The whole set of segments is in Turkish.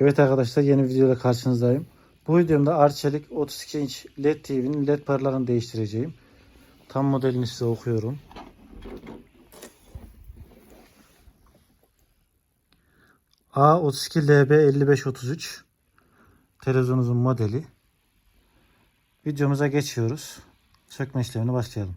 Evet arkadaşlar yeni videoyla karşınızdayım. Bu videomda Arçelik 32 inç LED TV'nin LED paralarını değiştireceğim. Tam modelini size okuyorum. A32LB5533 televizyonumuzun modeli. Videomuza geçiyoruz. Sökme işlemine başlayalım.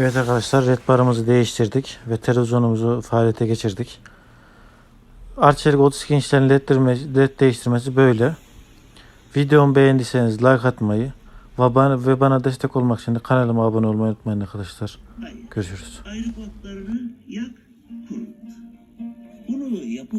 Evet arkadaşlar red barımızı değiştirdik ve televizyonumuzu faaliyete geçirdik. Arçelik 32 inçlerin led, led değiştirmesi böyle. Videomu beğendiyseniz like atmayı ve bana, ve bana destek olmak için de kanalıma abone olmayı unutmayın arkadaşlar. Hayır. Görüşürüz. Otlarını yak, kurut. Bunu yapıp